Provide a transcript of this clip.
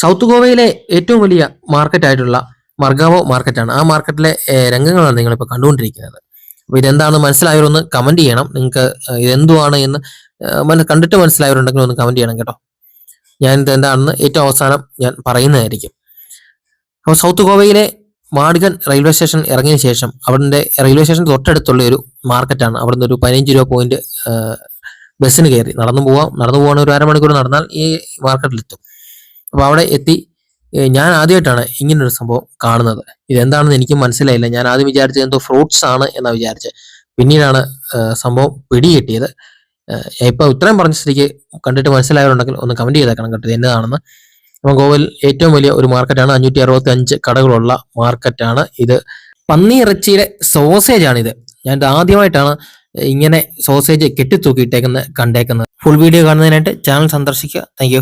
South ഗോവയിലെ ഏറ്റവും വലിയ മാർക്കറ്റായിട്ടുള്ള മർഗാവോ മാർക്കറ്റാണ് ആ മാർക്കറ്റിലെ രംഗങ്ങളാണ് നിങ്ങളിപ്പോൾ കണ്ടുകൊണ്ടിരിക്കുന്നത്. അപ്പോൾ ഇതെന്താണ് മനസ്സിലായവരൊന്ന് കമന്റ് ചെയ്യണം. നിങ്ങൾക്ക് ഇതെന്തുവാണ് എന്ന് കണ്ടിട്ട് മനസ്സിലായവരുണ്ടെങ്കിൽ ഒന്ന് കമന്റ് ചെയ്യണം കേട്ടോ. ഞാൻ ഇത് എന്താണെന്ന് ഏറ്റവും അവസാനം ഞാൻ പറയുന്നതായിരിക്കും. അപ്പോൾ സൗത്ത് ഗോവയിലെ മാഡ്ഗൻ റെയിൽവേ സ്റ്റേഷൻ ഇറങ്ങിയ ശേഷം അവിടുത്തെ റെയിൽവേ സ്റ്റേഷൻ തൊട്ടടുത്തുള്ള ഒരു മാർക്കറ്റാണ് അവിടുന്ന് ഒരു പതിനഞ്ച് രൂപ പോയിന്റ് ബസ്സിന് കയറി. നടന്നു പോവാം. നടന്നു പോകാൻ ഒരു അരമണിക്കൂർ നടന്നാൽ ഈ മാർക്കറ്റിലെത്തും അപ്പോൾ അവിടെ എത്തി. ഞാൻ ആദ്യമായിട്ടാണ് ഇങ്ങനൊരു സംഭവം കാണുന്നത്. ഇതെന്താണെന്ന് എനിക്ക് മനസ്സിലായില്ല. ഞാൻ ആദ്യം വിചാരിച്ചത് എന്തോ ഫ്രൂട്ട്സ് ആണ് എന്നാ വിചാരിച്ചത്. പിന്നീടാണ് സംഭവം പിടികിട്ടിയത്. ഇപ്പൊ ഇത്രയും പറഞ്ഞ സ്ഥിതിക്ക് കണ്ടിട്ട് മനസ്സിലായവരുണ്ടെങ്കിൽ ഒന്ന് കമന്റ് ചെയ്തേക്കണം കേട്ടത് എന്നതാണെന്ന്. അപ്പം ഗോവയിൽ ഏറ്റവും വലിയ ഒരു മാർക്കറ്റാണ്. അഞ്ഞൂറ്റി അറുപത്തി അഞ്ച് കടകളുള്ള മാർക്കറ്റാണ് ഇത്. പന്നി ഇറച്ചിയിലെ സോസേജ് ആണിത് ഞാൻ ആദ്യമായിട്ടാണ് ഇങ്ങനെ സോസേജ് കെട്ടിത്തൂക്കിയിട്ടേക്കുന്നത് കണ്ടേക്കുന്നത്. ഫുൾ വീഡിയോ കാണുന്നതിനായിട്ട് ചാനൽ സന്ദർശിക്കുക. താങ്ക്